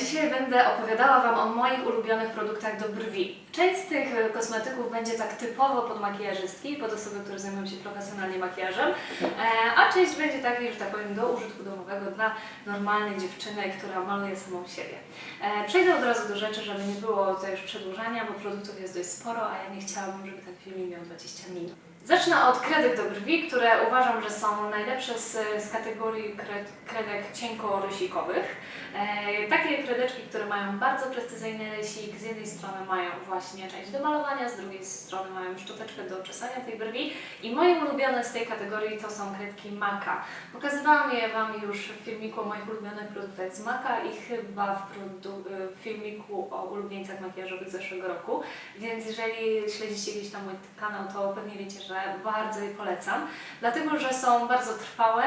Dzisiaj będę opowiadała Wam o moich ulubionych produktach do brwi. Część z tych e, kosmetyków będzie tak typowo pod makijażystki, pod osoby, które zajmują się profesjonalnie makijażem, e, a część będzie takiej, że tak powiem, do użytku domowego dla normalnej dziewczyny, która maluje samą siebie. E, Przejdę od razu do rzeczy, żeby nie było tutaj już przedłużania, bo produktów jest dość sporo, a ja nie chciałabym, żeby ten film miał 20 minut. Zacznę od kredek do brwi, które uważam, że są najlepsze z, z kategorii kred, kredek cienko-rysikowych. E, takie kredeczki, które mają bardzo precyzyjny rysik, z jednej strony mają właśnie część do malowania, z drugiej strony mają szczoteczkę do czesania tej brwi i moje ulubione z tej kategorii to są kredki Maka. Pokazywałam je Wam już w filmiku o moich ulubionych produktach z Maka i chyba w, produ- w filmiku o ulubieńcach makijażowych zeszłego roku, więc jeżeli śledzicie gdzieś tam mój kanał, to pewnie wiecie, że bardzo je polecam, dlatego że są bardzo trwałe,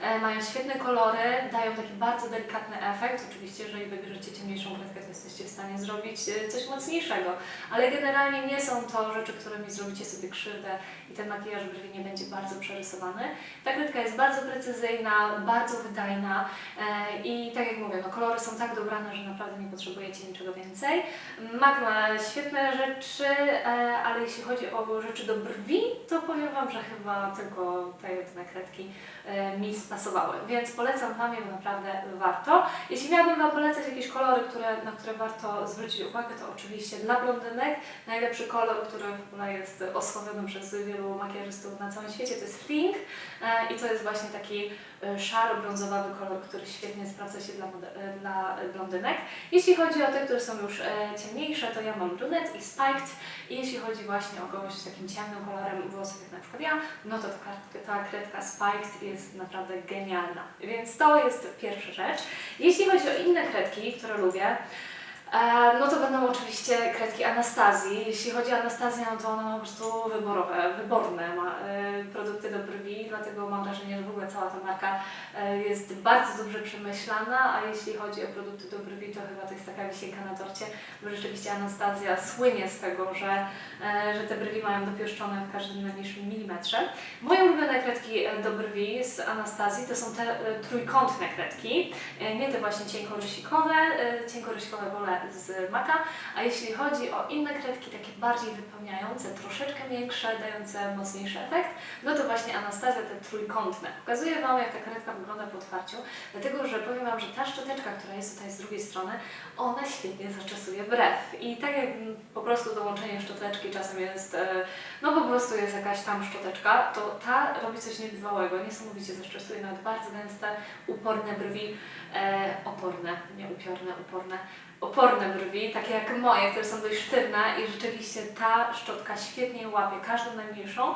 e, mają świetne kolory, dają taki bardzo delikatny efekt. Oczywiście, jeżeli wybierzecie ciemniejszą kredkę, to jesteście w stanie zrobić e, coś mocniejszego, ale generalnie nie są to rzeczy, którymi zrobicie sobie krzywdę i ten makijaż brwi nie będzie bardzo przerysowany. Ta kredka jest bardzo precyzyjna, bardzo wydajna e, i tak jak mówię, no, kolory są tak dobrane, że naprawdę nie potrzebujecie niczego więcej. MAC ma świetne rzeczy, ale jeśli chodzi o rzeczy do brwi, to powiem Wam, że chyba tylko te jedne kredki e, mi spasowały, więc polecam Wam je, naprawdę warto. Jeśli miałabym Wam polecać jakieś kolory, które, na które warto zwrócić uwagę, to oczywiście dla blondynek najlepszy kolor, który w ogóle jest osławiony przez wielu makijażystów na całym świecie, to jest Pink e, i to jest właśnie taki szaro-brązowawy kolor, który świetnie sprawdza się dla, e, dla e, blondynek. Jeśli chodzi o te, które są już e, ciemniejsze, to ja mam brunette i spiked i jeśli chodzi właśnie o kogoś z takim ciemnym kolorem włosów, jak na przykład ja, no to ta, ta kredka spiked jest naprawdę genialna. Więc to jest pierwsza rzecz. Jeśli chodzi o inne kredki, które lubię, E, No to będą oczywiście kredki Anastazji. Jeśli chodzi o Anastazję, no to ona ma po prostu wyborowe, wyborne ma e, produkty do brwi, dlatego mam wrażenie, że w ogóle cała ta marka e, jest bardzo dobrze przemyślana, a jeśli chodzi o produkty do brwi, to chyba to jest taka wisienka na torcie, bo rzeczywiście Anastazja słynie z tego, że, że te brwi mają dopieszczone w każdym najmniejszym milimetrze. Moje ulubione kredki do brwi z Anastazji to są te trójkątne kredki, nie te właśnie cienkorysikowe, e, cienkorysikowe wolę z Maka, a jeśli chodzi o inne kredki, takie bardziej wypełniające, troszeczkę większe, dające mocniejszy efekt, no to właśnie Anastazja te trójkątne. Pokazuję Wam, jak ta kredka wygląda po otwarciu, dlatego że powiem Wam, że ta szczoteczka, która jest tutaj z drugiej strony, ona świetnie zaczesuje brew. I tak jak po prostu dołączenie szczoteczki czasem jest, e, no po prostu jest jakaś tam szczoteczka, to ta robi coś niebywałego, niesamowicie zaczesuje nawet bardzo gęste, uporne brwi, e, oporne, nie upiorne, uporne, oporne brwi, takie jak moje, które są dość sztywne i rzeczywiście ta szczotka świetnie łapie każdą najmniejszą.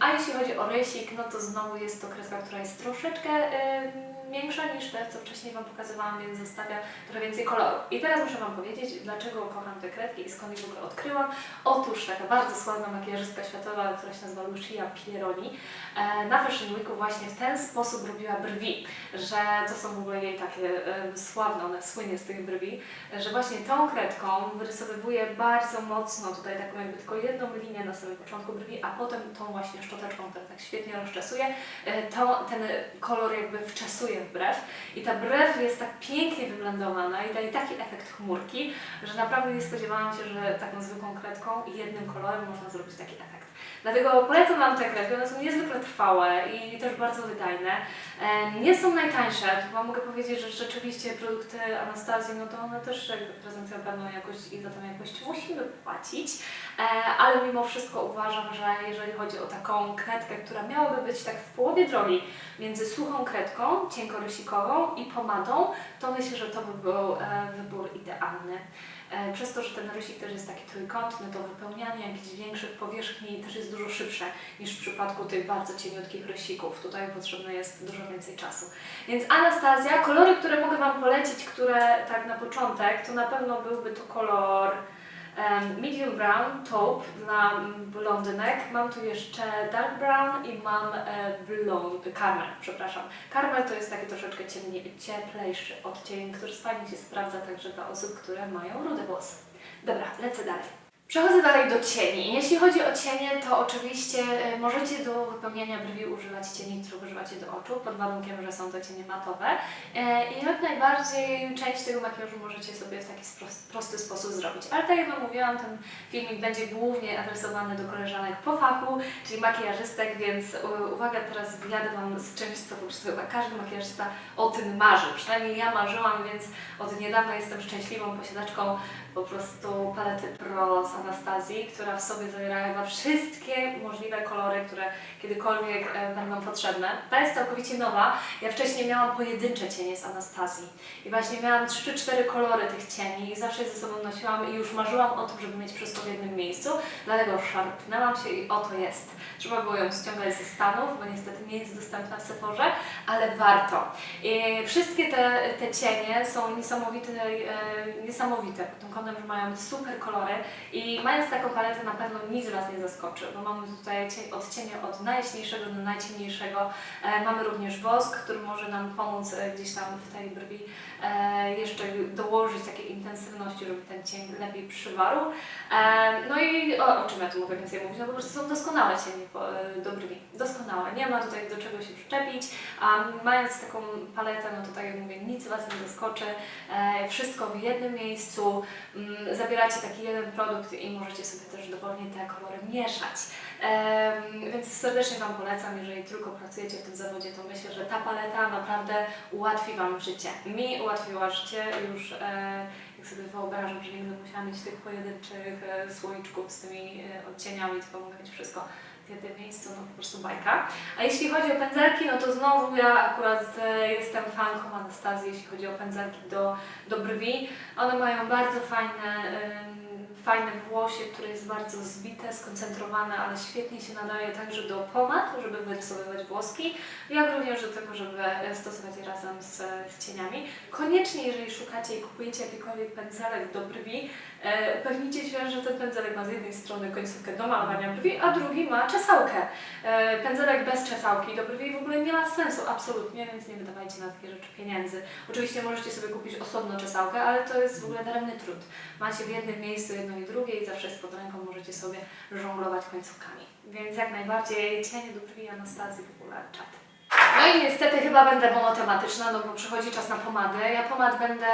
A jeśli chodzi o rysik, no to znowu jest to kredka, która jest troszeczkę większa niż te, co wcześniej Wam pokazywałam, więc zostawia trochę więcej koloru. I teraz muszę Wam powiedzieć, dlaczego kocham te kredki i skąd je w ogóle odkryłam. Otóż taka bardzo sławna makijażystka światowa, która się nazywa Lucia Pieroni, e, na Fashion Weeku właśnie w ten sposób robiła brwi, że to są w ogóle jej takie sławne, ona słynie z tych brwi, że właśnie tą kredką wyrysowywuje bardzo mocno tutaj taką jakby tylko jedną linię na samym początku brwi, a potem tą właśnie szczoteczką, która tak świetnie rozczesuje, e, to ten kolor jakby wczesuje w brew i ta brew jest tak pięknie wyblendowana i daje taki efekt chmurki, że naprawdę nie spodziewałam się, że taką zwykłą kredką i jednym kolorem można zrobić taki efekt. Dlatego polecam Wam te kredki, one są niezwykle trwałe i też bardzo wydajne. Nie są najtańsze, to Wam mogę powiedzieć, że rzeczywiście produkty Anastazji, no to one też prezentują pewną jakość i za tą jakość musimy płacić, E, ale mimo wszystko uważam, że jeżeli chodzi o taką kredkę, która miałaby być tak w połowie drogi między suchą kredką, cienkorysikową i pomadą, to myślę, że to by był e, wybór idealny. E, Przez to, że ten rysik też jest taki trójkątny, to wypełnianie jakichś większych powierzchni też jest dużo szybsze niż w przypadku tych bardzo cieniutkich rysików. Tutaj potrzebne jest dużo więcej czasu. Więc Anastazja, kolory, które mogę Wam polecić, które tak na początek, to na pewno byłby to kolor medium brown, taupe dla blondynek. Mam tu jeszcze dark brown i mam e, blond, caramel, przepraszam. Caramel to jest taki troszeczkę ciemnie, cieplejszy odcień, który fajnie się sprawdza także dla osób, które mają rude włosy. Dobra, lecę dalej. Przechodzę dalej do cieni. Jeśli chodzi o cienie, to oczywiście e, możecie do wypełniania brwi używać cieni, które używacie do oczu, pod warunkiem, że są to cienie matowe. E, I jak najbardziej część tego makijażu możecie sobie w taki prosty sposób zrobić. Ale tak jak Wam mówiłam, ten filmik będzie głównie adresowany do koleżanek po fachu, czyli makijażystek, więc e, uwaga, teraz wyjadę Wam z czymś, co po prostu chyba każdy makijażysta o tym marzy. Przynajmniej ja marzyłam, więc od niedawna jestem szczęśliwą posiadaczką po prostu palety Pro z Anastazji, która w sobie zawiera chyba wszystkie możliwe kolory, które kiedykolwiek e, będą potrzebne. Ta jest całkowicie nowa. Ja wcześniej miałam pojedyncze cienie z Anastazji i właśnie miałam 3 czy 4 kolory tych cieni i zawsze je ze sobą nosiłam i już marzyłam o tym, żeby mieć wszystko w jednym miejscu, dlatego szarpnęłam się i oto jest. Trzeba było ją ściągać ze Stanów, bo niestety nie jest dostępna w Sephorze, ale warto. I wszystkie te, te cienie są niesamowite, e, niesamowite pod kątem, że mają super kolory i mając taką paletę na pewno nic Was nie zaskoczy, bo mamy tutaj odcienie od najjaśniejszego do najciemniejszego. E, mamy również wosk, który może nam pomóc e, gdzieś tam w tej brwi e, jeszcze dołożyć takiej intensywności, żeby ten cień lepiej przywarł. No i o, o czym ja tu mogę więcej mówić? No po prostu są doskonałe cienie do brwi. Doskonałe. Nie ma tutaj do czego się przyczepić. A mając taką paletę, no to tak jak mówię, nic Was nie zaskoczy. Wszystko w jednym miejscu. Mm, zabieracie taki jeden produkt i możecie sobie też dowolnie te kolory mieszać. Więc serdecznie Wam polecam, jeżeli tylko pracujecie w tym zawodzie, to myślę, że ta paleta naprawdę ułatwi Wam życie. Mi ułatwiła życie już, e, jak sobie wyobrażam, że nie będę musiała mieć tych pojedynczych e, słoiczków z tymi e, odcieniami, tylko mogę mieć wszystko jednym miejscu, no po prostu bajka. A jeśli chodzi o pędzelki, no to znowu ja akurat e, jestem fanką Anastazji, jeśli chodzi o pędzelki do, do brwi. One mają bardzo fajne, fajne włosie, które jest bardzo zbite, skoncentrowane, ale świetnie się nadaje także do pomad, żeby wyrysowywać włoski, jak również do tego, żeby stosować je razem z, z cieniami. Koniecznie, jeżeli szukacie i kupujecie jakikolwiek pędzelek do brwi, e, upewnijcie się, że ten pędzelek ma z jednej strony końcówkę do malowania brwi, a drugi ma czesałkę. E, pędzelek bez czesałki do brwi w ogóle nie ma sensu, absolutnie, więc nie wydawajcie na takie rzeczy pieniędzy. Oczywiście możecie sobie kupić osobno czesałkę, ale to jest w ogóle daremny trud. Macie w jednym miejscu jedno i drugie i zawsze jest pod ręką, możecie sobie żonglować końcówkami. Więc jak najbardziej cienie do brwi Anastazji w ogóle czat. I niestety chyba będę monotematyczna, no bo przychodzi czas na pomady. Ja pomad będę,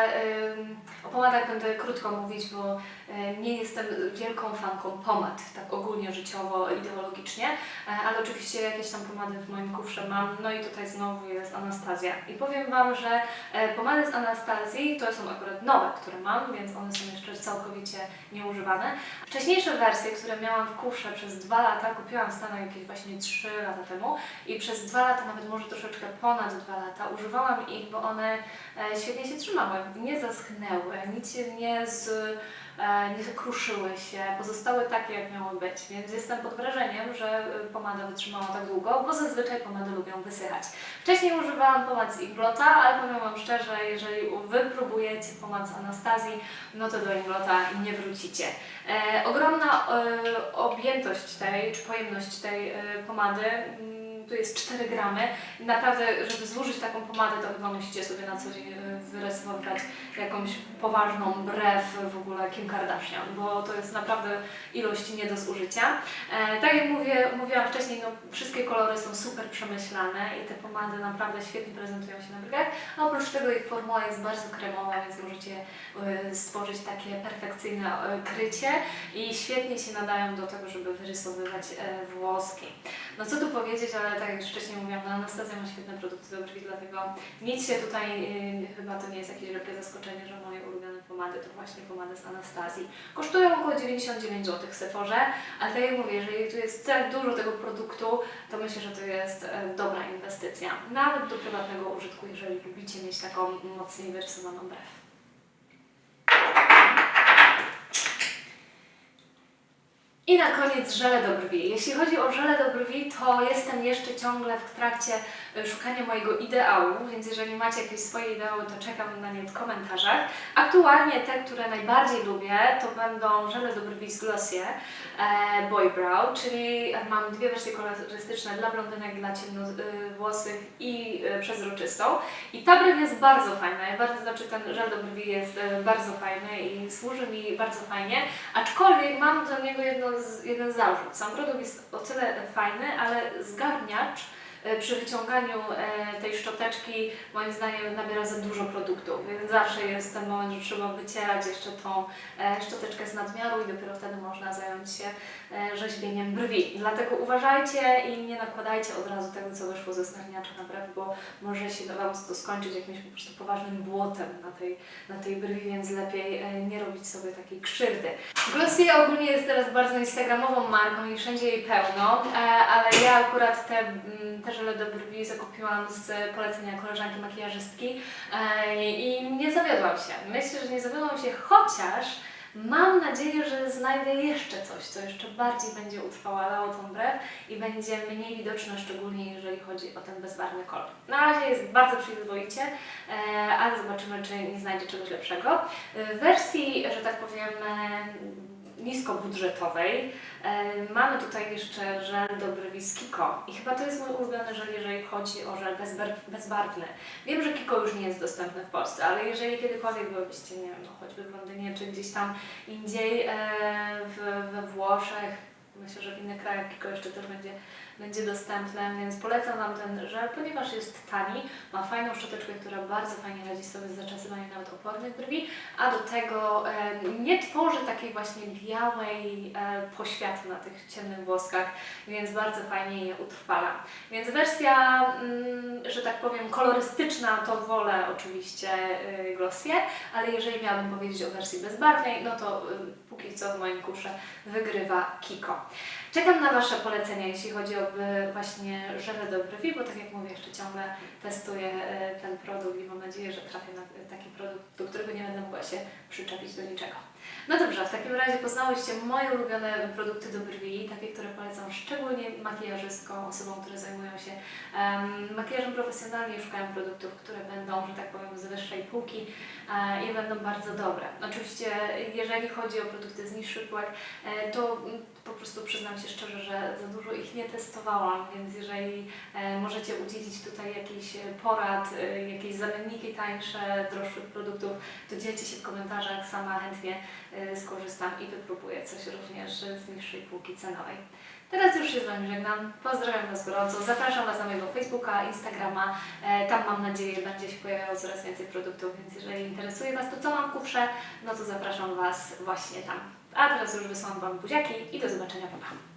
o pomadach będę krótko mówić, bo y, nie jestem wielką fanką pomad, tak ogólnie życiowo, ideologicznie, e, ale oczywiście jakieś tam pomady w moim kufrze mam. No i tutaj znowu jest Anastazja. I powiem Wam, że e, pomady z Anastazji to są akurat nowe, które mam, więc one są jeszcze całkowicie nieużywane. Wcześniejsze wersje, które miałam w kufrze przez dwa lata, kupiłam w Stanach jakieś właśnie 3 lata temu i przez dwa lata, nawet może troszeczkę ponad dwa lata, używałam ich, bo one e, świetnie się trzymały, nie zaschnęły, nic się nie z, e, nie kruszyły się, pozostały takie, jak miały być, więc jestem pod wrażeniem, że e, pomada wytrzymała tak długo, bo zazwyczaj pomady lubią wysychać. Wcześniej używałam pomad z Inglota, ale powiem Wam szczerze, jeżeli Wy próbujecie pomad z Anastazji, no to do Inglota nie wrócicie. E, ogromna e, objętość tej, czy pojemność tej e, pomady, tu jest 4 gramy. Naprawdę, żeby złożyć taką pomadę, to chyba musicie sobie na co dzień e, wyrysować jakąś poważną brew w ogóle Kim Kardashian, bo to jest naprawdę ilość nie do zużycia. E, tak jak mówię, mówiłam wcześniej, no, wszystkie kolory są super przemyślane i te pomady naprawdę świetnie prezentują się na brwiach, a oprócz tego ich formuła jest bardzo kremowa, więc możecie e, stworzyć takie perfekcyjne e, krycie i świetnie się nadają do tego, żeby wyrysowywać włoski. No co tu powiedzieć, ale tak jak już wcześniej mówiłam, no Anastazja ma świetne produkty do brwi, dlatego nic się tutaj, y, chyba to nie jest jakieś wielkie zaskoczenie, że moje ulubione pomady to właśnie pomady z Anastazji. Kosztują około 99 zł w Sephorze, ale tak jak mówię, jeżeli tu jest tak dużo tego produktu, to myślę, że to jest e, dobra inwestycja. Nawet do prywatnego użytku, jeżeli lubicie mieć taką mocniej wyrysowaną brew. I na koniec żele do brwi. Jeśli chodzi o żele do brwi, to jestem jeszcze ciągle w trakcie y, szukania mojego ideału, więc jeżeli macie jakieś swoje ideały, to czekam na nie w komentarzach. Aktualnie te, które najbardziej lubię, to będą żele do brwi z Glossier e, Boy Brow, czyli mam dwie wersje kolorystyczne dla blondynek, dla ciemnowłosych i e, przezroczystą. I ta brew jest bardzo fajna, ja bardzo, znaczy ten żel do brwi jest e, bardzo fajny i służy mi bardzo fajnie, aczkolwiek mam do niego jedno jeden zarzut. Sam produkt jest o tyle fajny, ale zgarniacz przy wyciąganiu e, tej szczoteczki moim zdaniem nabiera za dużo produktu, więc zawsze jest ten moment, że trzeba wycierać jeszcze tą e, szczoteczkę z nadmiaru i dopiero wtedy można zająć się e, rzeźbieniem brwi. Dlatego uważajcie i nie nakładajcie od razu tego, co wyszło ze zgarniacza na brew, bo może się Wam to skończyć jakimś po prostu poważnym błotem na tej, na tej brwi, więc lepiej e, nie robić sobie takiej krzywdy. Glossier ogólnie jest teraz bardzo instagramową marką i wszędzie jej pełno, e, ale ja akurat te, te żele do brwi zakupiłam z polecenia koleżanki makijażystki e, i nie zawiodłam się. Myślę, że nie zawiodłam się, chociaż mam nadzieję, że znajdę jeszcze coś, co jeszcze bardziej będzie utrwalało tą brew i będzie mniej widoczne, szczególnie jeżeli chodzi o ten bezbarwny kolor. Na razie jest bardzo przyzwoicie, e, ale zobaczymy, czy nie znajdzie czegoś lepszego. W wersji, że tak powiem, niskobudżetowej e, mamy tutaj jeszcze żel do brwi Kiko i chyba to jest mój ulubiony żel, jeżeli chodzi o żel bezbar- bezbarwny. Wiem, że Kiko już nie jest dostępny w Polsce, ale jeżeli kiedykolwiek byłybyście, nie wiem, no, choćby w Londynie czy gdzieś tam indziej e, we Włoszech, myślę, że w innych krajach Kiko jeszcze też będzie, będzie dostępne, więc polecam Wam ten żel, ponieważ jest tani, ma fajną szczoteczkę, która bardzo fajnie radzi sobie z zaczesywaniem nawet opornych brwi, a do tego nie tworzy takiej właśnie białej e, poświaty na tych ciemnych włoskach, więc bardzo fajnie je utrwala. Więc wersja, mm, tak powiem, kolorystyczna to wolę oczywiście y, Glossier, ale jeżeli miałabym powiedzieć o wersji bezbarwnej, no to y, póki co w moim kusze wygrywa Kiko. Czekam na Wasze polecenia, jeśli chodzi o y, właśnie żele do brwi, bo tak jak mówię, jeszcze ciągle testuję y, ten produkt i mam nadzieję, że trafię na taki produkt, do którego nie będę mogła się przyczepić do niczego. No dobrze, w takim razie poznałyście moje ulubione produkty do brwi, takie, które polecam szczególnie makijażystkom, osobom, które zajmują się em, makijażem profesjonalnie, szukają produktów, które będą, że tak powiem, z wyższej półki e, i będą bardzo dobre. Oczywiście, jeżeli chodzi o produkty z niższych półek, e, to po prostu przyznam się szczerze, że za dużo ich nie testowałam, więc jeżeli e, możecie udzielić tutaj jakichś e, porad, e, jakieś zamienniki tańsze, droższych produktów, to dzielcie się w komentarzach, sama chętnie skorzystam i wypróbuję coś również z niższej półki cenowej. Teraz już się z Wami żegnam. Pozdrawiam Was gorąco. Zapraszam Was na mojego Facebooka, Instagrama. Tam mam nadzieję będzie się pojawiało coraz więcej produktów, więc jeżeli interesuje Was to, co mam w kufrze, no to zapraszam Was właśnie tam. A teraz już wysyłam Wam buziaki i do zobaczenia. Pa, pa.